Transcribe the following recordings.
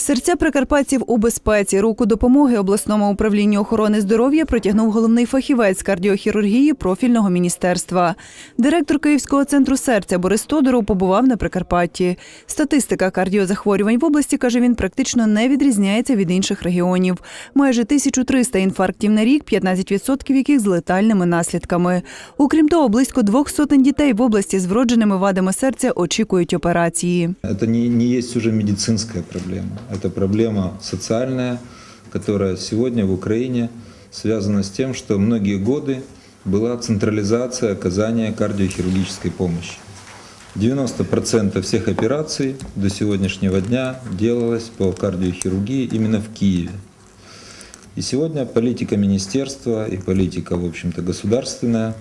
Серця прикарпатців у безпеці. Руку допомоги обласному управлінню охорони здоров'я протягнув головний фахівець кардіохірургії профільного міністерства. Директор Київського центру серця Борис Тодоров побував на Прикарпатті. Статистика кардіозахворювань в області, каже він, практично не відрізняється від інших регіонів. Майже 1300 інфарктів на рік, 15% яких з летальними наслідками. Окрім того, близько двох сотень дітей в області з вродженими вадами серця очікують операції. Это не, есть уже медицинская проблема. Это проблема социальная, которая сегодня в Украине связана с тем, что многие годы была централизация оказания кардиохирургической помощи. 90% всех операций до сегодняшнего дня делалось по кардиохирургии именно в Киеве. И сегодня политика министерства и политика, в общем-то, государственная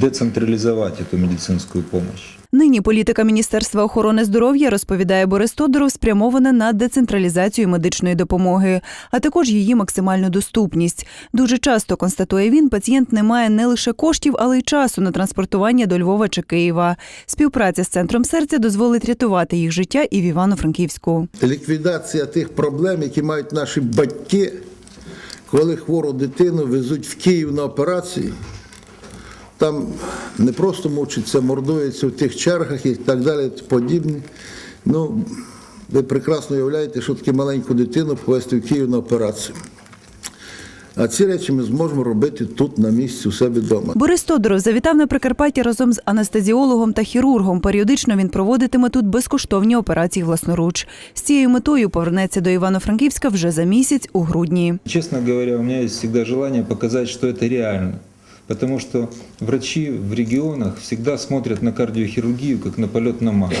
децентрализовать эту медицинскую помощь. Нині політика Міністерства охорони здоров'я, розповідає Борис Тодоров, спрямована на децентралізацію медичної допомоги, а також її максимальну доступність. Дуже часто, констатує він, пацієнт не має не лише коштів, але й часу на транспортування до Львова чи Києва. Співпраця з центром серця дозволить рятувати їх життя і в Івано-Франківську. ліквідація тих проблем, які мають наші батьки, коли хвору дитину везуть в Київ на операції. Там не просто мучаться, мордуються в тих чергах і так далі, подібне. Ну, ви прекрасно уявляєте, що таке маленьку дитину повезти в Київ на операцію. А ці речі ми зможемо робити тут, на місці, у себе вдома. Борис Тодоров завітав на Прикарпаття разом з анестезіологом та хірургом. Періодично він проводитиме тут безкоштовні операції власноруч. З цією метою повернеться до Івано-Франківська вже за місяць у грудні. Честно говоря, у меня есть всегда желание показать, что это реально. Потому что врачи в регионах всегда смотрят на кардиохирургию как на полет на Марс.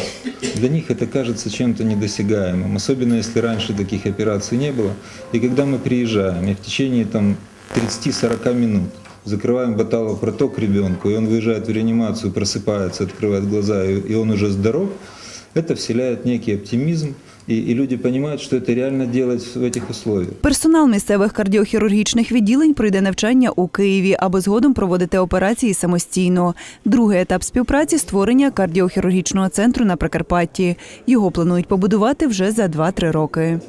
Для них это кажется чем-то недосягаемым, особенно если раньше таких операций не было. И когда мы приезжаем, и в течение там, 30-40 минут закрываем баталопроток ребенку, и он выезжает в реанимацию, просыпается, открывает глаза, и он уже здоров, это вселяет некий оптимизм, и, и люди понимают, что это реально делать в этих условиях. Персонал місцевих кардіохірургічних відділень пройде навчання у Києві, аби згодом проводити операції самостійно. Другий етап співпраці створення кардіохірургічного центру на Прикарпатті. Його планують побудувати вже за 2-3 роки.